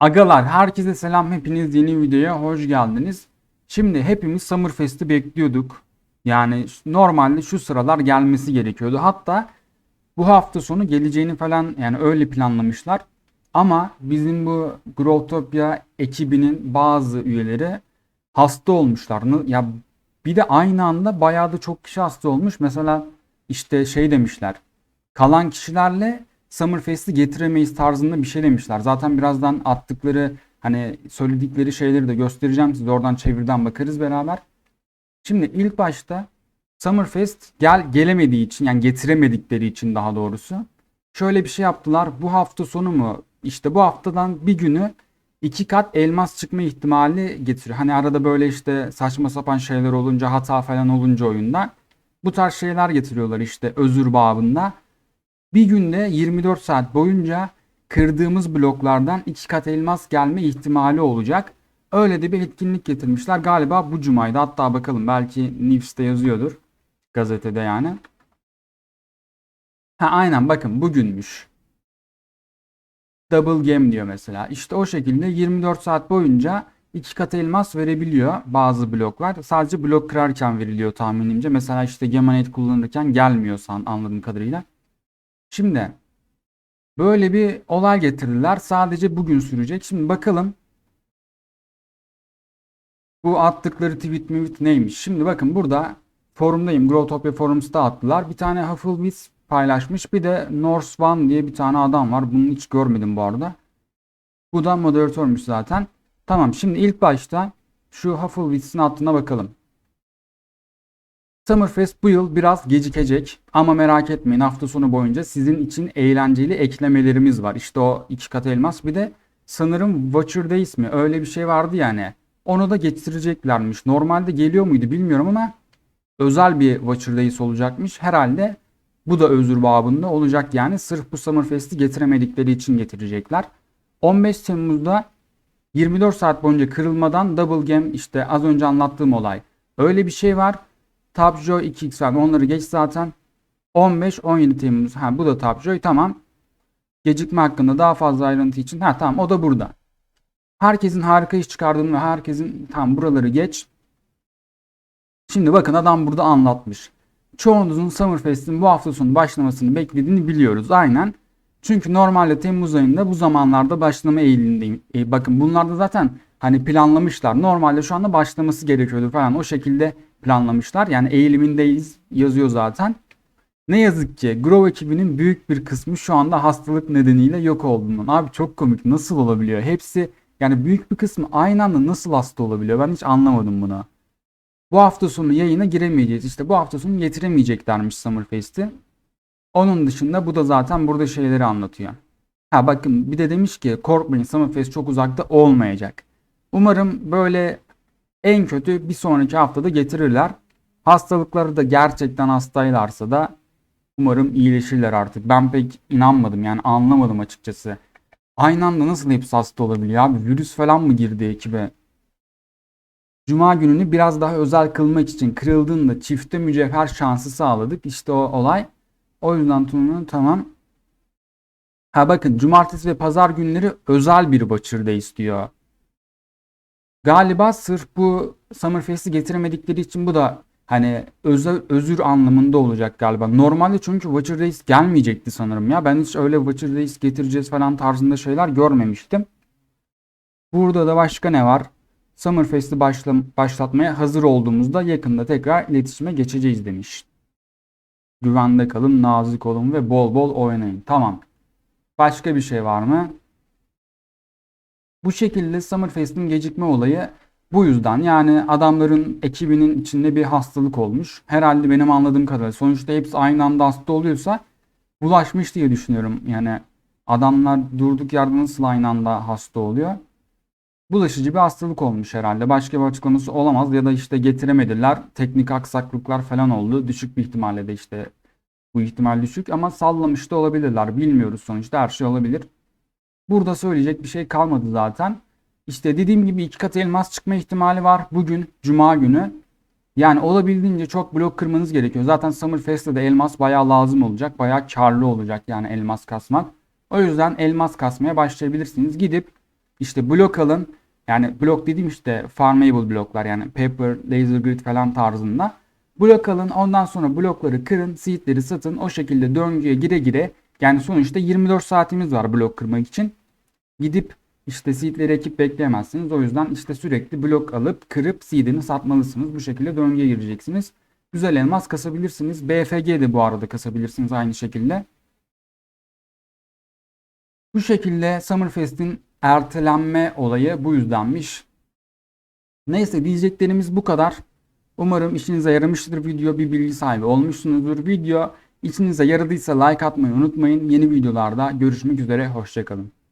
Agalar herkese selam hepiniz yeni videoya hoş geldiniz. Şimdi hepimiz Summerfest'i bekliyorduk. Yani normalde şu sıralar gelmesi gerekiyordu. Hatta bu hafta sonu geleceğini falan yani öyle planlamışlar. Ama bizim bu Growtopia ekibinin bazı üyeleri hasta olmuşlar. Ya bir de aynı anda bayağı da çok kişi hasta olmuş. Mesela işte şey demişler. Kalan kişilerle Summerfest'i getiremeyiz tarzında bir şey demişler. Zaten birazdan attıkları hani söyledikleri şeyleri de göstereceğim size. Oradan çevirden bakarız beraber. Şimdi ilk başta Summerfest gel gelemediği için yani getiremedikleri için daha doğrusu şöyle bir şey yaptılar. Bu hafta sonu mu işte bu haftadan bir günü iki kat elmas çıkma ihtimali getiriyor. Hani arada böyle işte saçma sapan şeyler olunca hata falan olunca oyunda bu tarz şeyler getiriyorlar işte özür babında. Bir günde 24 saat boyunca kırdığımız bloklardan iki kat elmas gelme ihtimali olacak. Öyle de bir etkinlik getirmişler. Galiba bu cumaydı. Hatta bakalım belki News'te yazıyordur. Gazetede yani. Ha aynen bakın bugünmüş. Double game diyor mesela. İşte o şekilde 24 saat boyunca iki kat elmas verebiliyor bazı bloklar. Sadece blok kırarken veriliyor tahminimce. Mesela işte Gemonade kullanırken gelmiyor san anladığım kadarıyla. Şimdi böyle bir olay getirdiler. Sadece bugün sürecek. Şimdi bakalım bu attıkları tweet mivit neymiş? Şimdi bakın burada forumdayım. Growtopia Forums'ta attılar. Bir tane Hufflebees paylaşmış. Bir de Norse One diye bir tane adam var. Bunu hiç görmedim bu arada. Bu da moderatörmüş zaten. Tamam şimdi ilk başta şu Hufflebees'in attığına bakalım. Summerfest bu yıl biraz gecikecek ama merak etmeyin hafta sonu boyunca sizin için eğlenceli eklemelerimiz var. İşte o iki kat elmas bir de sanırım Watcher Days mi öyle bir şey vardı yani. Onu da getireceklermiş. Normalde geliyor muydu bilmiyorum ama özel bir Watcher Days olacakmış. Herhalde bu da özür babında olacak yani. Sırf bu Summerfest'i getiremedikleri için getirecekler. 15 Temmuz'da 24 saat boyunca kırılmadan Double Game işte az önce anlattığım olay. Öyle bir şey var. Tabjo 2x var. Onları geç zaten. 15-17 Temmuz. Ha bu da Tabjoy tamam. Gecikme hakkında daha fazla ayrıntı için. Ha tamam o da burada. Herkesin harika iş çıkardığını ve herkesin tam buraları geç. Şimdi bakın adam burada anlatmış. Çoğunuzun Summerfest'in bu hafta sonu başlamasını beklediğini biliyoruz. Aynen. Çünkü normalde Temmuz ayında bu zamanlarda başlama eğilimindeyim. E, bakın bunlar da zaten hani planlamışlar. Normalde şu anda başlaması gerekiyordu falan. O şekilde planlamışlar. Yani eğilimindeyiz yazıyor zaten. Ne yazık ki Grow ekibinin büyük bir kısmı şu anda hastalık nedeniyle yok olduğundan. Abi çok komik. Nasıl olabiliyor? Hepsi yani büyük bir kısmı aynı anda nasıl hasta olabiliyor? Ben hiç anlamadım bunu. Bu hafta sonu yayına giremeyeceğiz. İşte bu hafta sonu getiremeyeceklermiş Summerfest'i. Onun dışında bu da zaten burada şeyleri anlatıyor. Ha bakın bir de demiş ki korkmayın Summerfest çok uzakta olmayacak. Umarım böyle en kötü bir sonraki haftada getirirler. Hastalıkları da gerçekten hastaylarsa da umarım iyileşirler artık. Ben pek inanmadım yani anlamadım açıkçası. Aynı anda nasıl hepsi hasta olabiliyor abi? Virüs falan mı girdi ekibe? Cuma gününü biraz daha özel kılmak için kırıldığında çifte mücevher şansı sağladık. İşte o olay. O yüzden Tuna'nın tamam. Ha bakın cumartesi ve pazar günleri özel bir Butcher'da istiyor. Galiba sırf bu Summerfest'i getiremedikleri için bu da hani özür, özür anlamında olacak galiba. Normalde çünkü Watcher Race gelmeyecekti sanırım ya. Ben hiç öyle Watcher Race getireceğiz falan tarzında şeyler görmemiştim. Burada da başka ne var? Summerfest'i başla, başlatmaya hazır olduğumuzda yakında tekrar iletişime geçeceğiz demiş. Güvende kalın, nazik olun ve bol bol oynayın. Tamam. Başka bir şey var mı? Bu şekilde Summerfest'in gecikme olayı bu yüzden yani adamların ekibinin içinde bir hastalık olmuş. Herhalde benim anladığım kadarıyla sonuçta hepsi aynı anda hasta oluyorsa bulaşmış diye düşünüyorum. Yani adamlar durduk yerde nasıl aynı anda hasta oluyor? Bulaşıcı bir hastalık olmuş herhalde. Başka bir açıklaması olamaz ya da işte getiremediler. Teknik aksaklıklar falan oldu. Düşük bir ihtimalle de işte bu ihtimal düşük ama sallamış da olabilirler. Bilmiyoruz sonuçta her şey olabilir. Burada söyleyecek bir şey kalmadı zaten. İşte dediğim gibi iki kat elmas çıkma ihtimali var. Bugün Cuma günü. Yani olabildiğince çok blok kırmanız gerekiyor. Zaten Summerfest'te de elmas bayağı lazım olacak. Bayağı karlı olacak yani elmas kasmak. O yüzden elmas kasmaya başlayabilirsiniz. Gidip İşte blok alın. Yani blok dediğim işte farmable bloklar yani paper, laser grid falan tarzında. Blok alın ondan sonra blokları kırın, seedleri satın. O şekilde döngüye gire gire yani sonuçta 24 saatimiz var blok kırmak için. Gidip işte seedleri ekip bekleyemezsiniz. O yüzden işte sürekli blok alıp kırıp seedini satmalısınız. Bu şekilde döngüye gireceksiniz. Güzel elmas kasabilirsiniz. BFG de bu arada kasabilirsiniz aynı şekilde. Bu şekilde Summerfest'in ertelenme olayı bu yüzdenmiş. Neyse diyeceklerimiz bu kadar. Umarım işinize yaramıştır video. Bir bilgi sahibi olmuşsunuzdur. Video işinize yaradıysa like atmayı unutmayın. Yeni videolarda görüşmek üzere. Hoşçakalın.